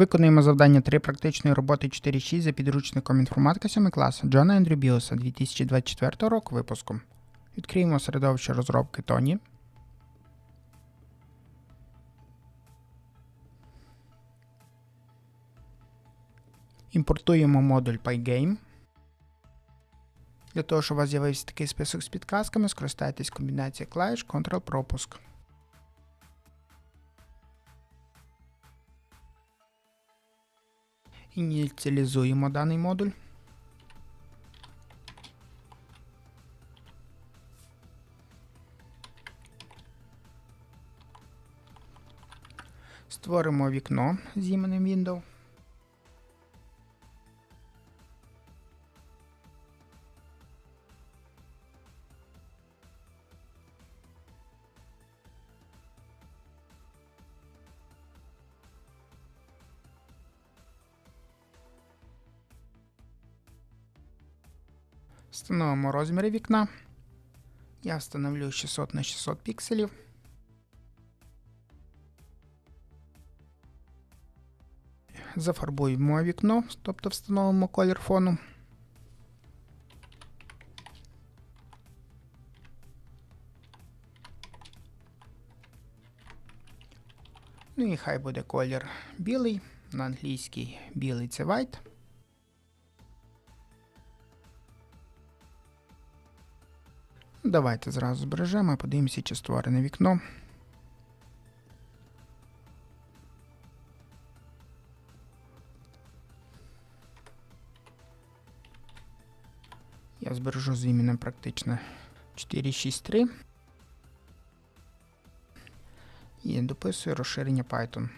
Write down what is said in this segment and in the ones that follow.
Виконуємо завдання 3 практичної роботи 4.6 за підручником інформатика 7 класу Джона Ендрю Біоса 2024 року випуску. Відкриємо середовище розробки Тоні. Імпортуємо модуль Pygame. Для того, щоб у вас з'явився такий список з підказками, скористайтесь комбінацією клавіш Ctrl-пропуск. Ініціалізуємо даний модуль. Створимо вікно з іменем Windows. Встановимо розміри вікна. Я встановлю 600 на 600 пікселів. Зафарбуємо вікно, тобто встановимо колір фону. Ну і хай буде колір білий. На англійській білий це white. Давайте зразу збережемо і подивимося, чи створене вікно. Я збережу з іменем практично 463. І дописую розширення Python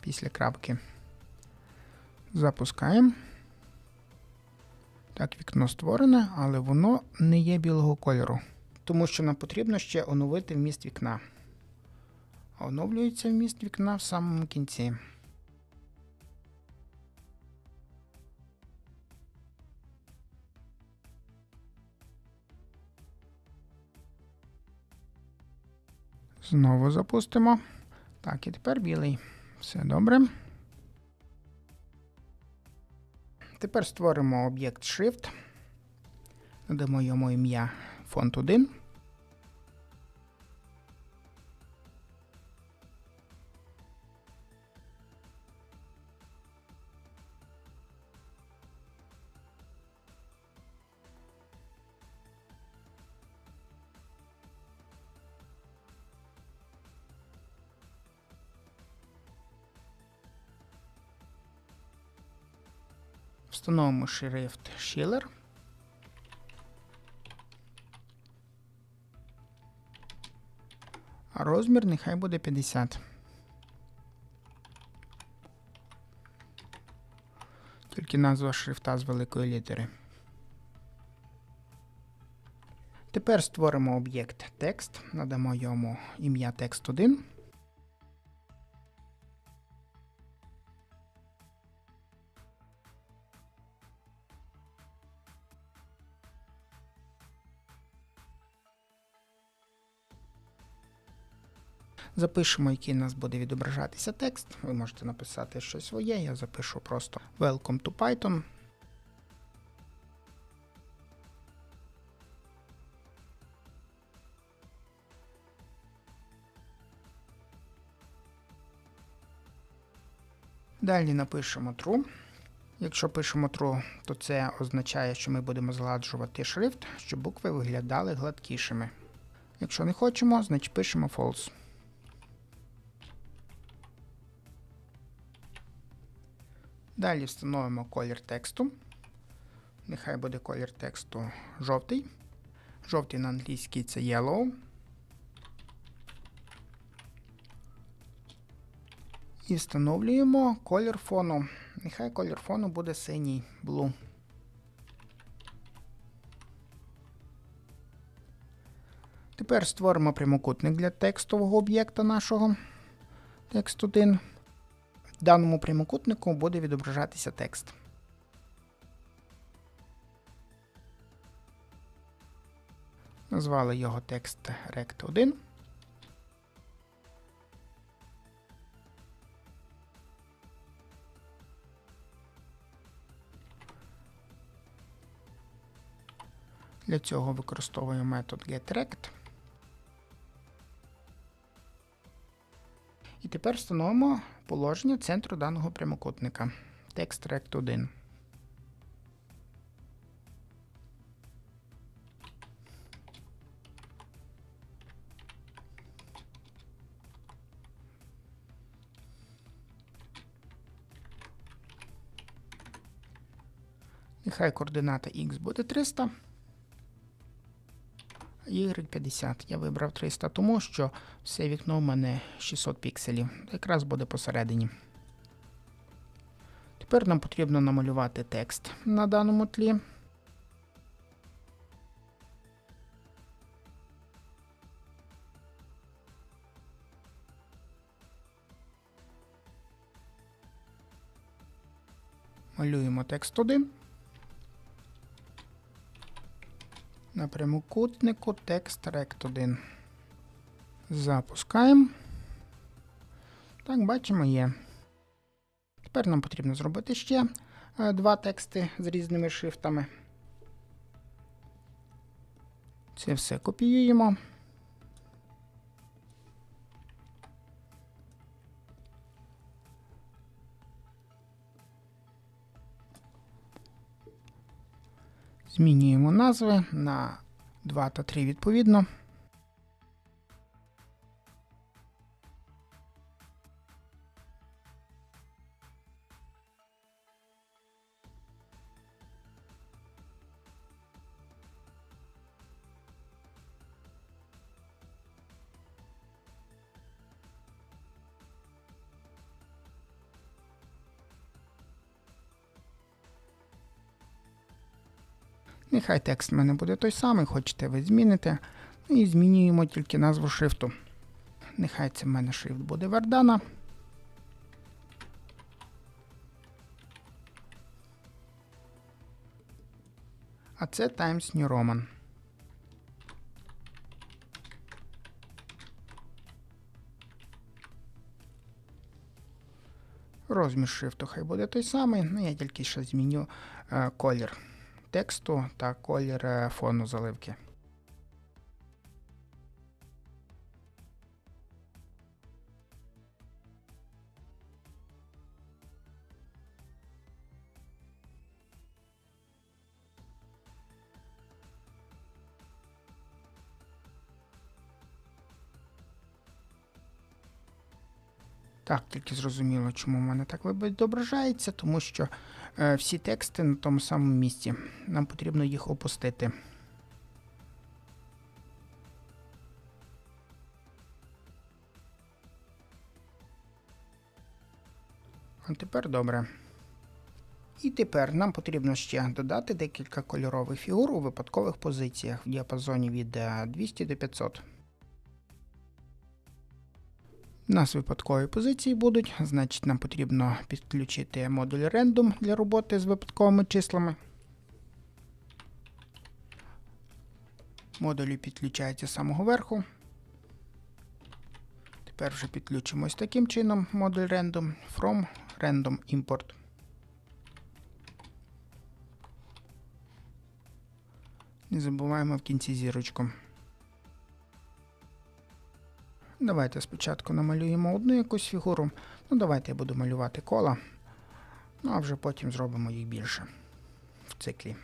після крапки. Запускаємо. Так, вікно створене, але воно не є білого кольору. Тому що нам потрібно ще оновити вміст вікна. Оновлюється вміст вікна в самому кінці. Знову запустимо. Так, і тепер білий. Все добре. Тепер створимо об'єкт Shift, надамо йому ім'я Font1. Встановимо шрифт Schiller. А розмір нехай буде 50. Тільки назва шрифта з великої літери. Тепер створимо об'єкт текст, надамо йому ім'я текст 1. Запишемо, який у нас буде відображатися текст. Ви можете написати щось своє. Я запишу просто Welcome to Python. Далі напишемо true. Якщо пишемо true, то це означає, що ми будемо згладжувати шрифт, щоб букви виглядали гладкішими. Якщо не хочемо, значить пишемо false. Далі встановимо колір тексту. Нехай буде колір тексту жовтий. Жовтий на англійській це yellow. І встановлюємо колір фону. Нехай колір фону буде синій blue. Тепер створимо прямокутник для текстового об'єкта нашого. Текст 1. Даному прямокутнику буде відображатися текст. Назвали його текст Rect 1. Для цього використовую метод getRect. Тепер встановимо положення центру даного прямокутника. Text Rect 1. Нехай координата x буде 300. Y 50. Я вибрав 300, тому що все вікно в мене 600 пікселів. Якраз буде посередині. Тепер нам потрібно намалювати текст на даному тлі. Малюємо текст 1. На прямокутнику текст Rect 1. Запускаємо. Так, бачимо, є. Тепер нам потрібно зробити ще е, два тексти з різними шрифтами. Це все копіюємо. Змінюємо назви на 2 та 3 відповідно. Нехай текст в мене буде той самий, хочете ви зміните. Ну і змінюємо тільки назву шрифту. Нехай це в мене шрифт буде Verdana. А це Times New Roman. Розмір шрифту хай буде той самий, ну я тільки ще зміню е, колір тексту та колір е, фону заливки. Так, тільки зрозуміло, чому в мене так відображається, тому що всі тексти на тому самому місці. Нам потрібно їх опустити. А тепер добре. І тепер нам потрібно ще додати декілька кольорових фігур у випадкових позиціях в діапазоні від е, 200 до 500. У нас випадкові позиції будуть, значить нам потрібно підключити модуль Random для роботи з випадковими числами. Модулі підключаються з самого верху. Тепер вже підключимо ось таким чином модуль Random from Random Import. Не забуваємо в кінці зірочку. Давайте спочатку намалюємо одну якусь фігуру. Ну, давайте я буду малювати кола. Ну, а вже потім зробимо їх більше в циклі.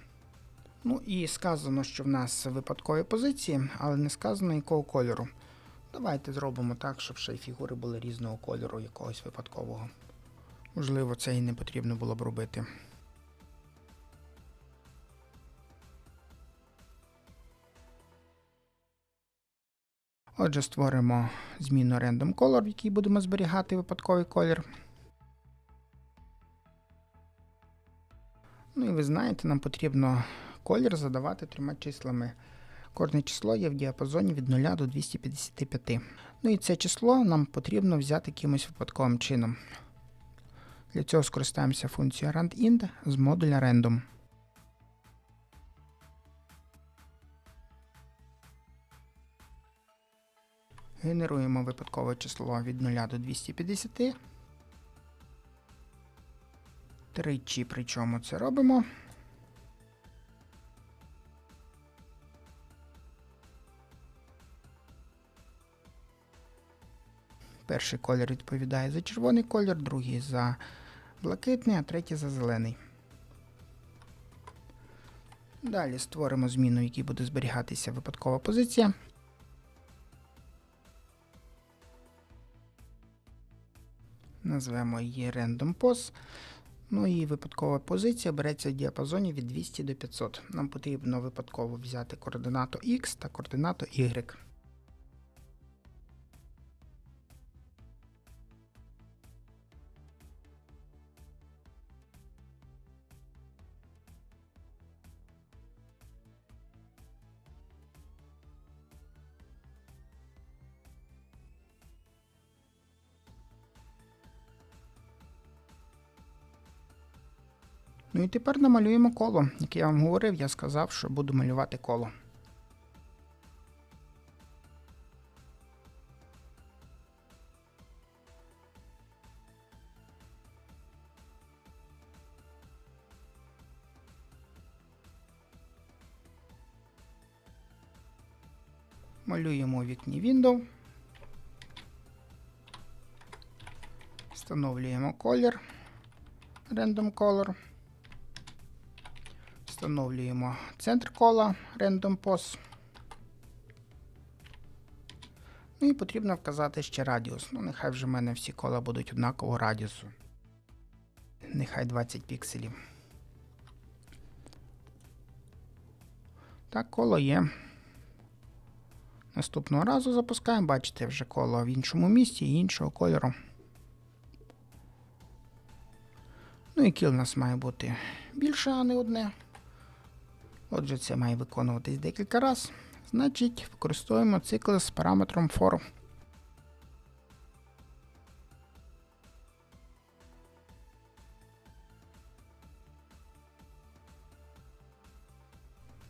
Ну і сказано, що в нас випадкові позиції, але не сказано якого кольору. Давайте зробимо так, щоб ще й фігури були різного кольору, якогось випадкового. Можливо, це і не потрібно було б робити. Отже, створимо зміну Random Color, в якій будемо зберігати випадковий колір. Ну і ви знаєте, нам потрібно колір задавати трьома числами. Кожне число є в діапазоні від 0 до 255. Ну і це число нам потрібно взяти якимось випадковим чином. Для цього скористаємося функцією randInt з модуля random. Генеруємо випадкове число від 0 до 250. Тричі, причому це робимо. Перший колір відповідає за червоний колір, другий за блакитний, а третій за зелений. Далі створимо зміну, в якій буде зберігатися випадкова позиція. Назвемо її Random Pos. Ну і випадкова позиція береться в діапазоні від 200 до 500. Нам потрібно випадково взяти координату X та координату Y. Ну і тепер намалюємо коло. Як я вам говорив, я сказав, що буду малювати коло. Малюємо вікні Window. Встановлюємо колір. Random Color. Встановлюємо центр кола Random Pos. Ну і потрібно вказати ще радіус. Ну, нехай вже в мене всі кола будуть однакового радіусу. Нехай 20 пікселів. Так, коло є. Наступного разу запускаємо, бачите, вже коло в іншому місці і іншого кольору. Ну і кіл у нас має бути більше, а не одне. Отже, це має виконуватись декілька разів. Значить, використовуємо цикл з параметром for.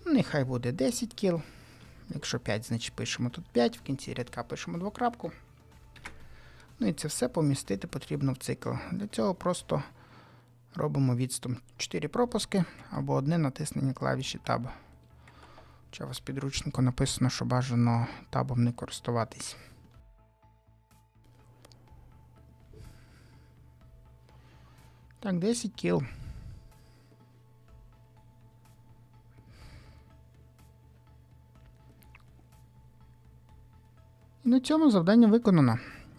Нехай буде 10 кіл. Якщо 5, значить пишемо тут 5, в кінці рядка пишемо двокрапку. Ну і це все помістити потрібно в цикл. Для цього просто робимо відступ 4 пропуски або одне натиснення клавіші Tab. Хоча у вас підручнику написано, що бажано табом не користуватись. Так, 10 кіл. І на цьому завдання виконано.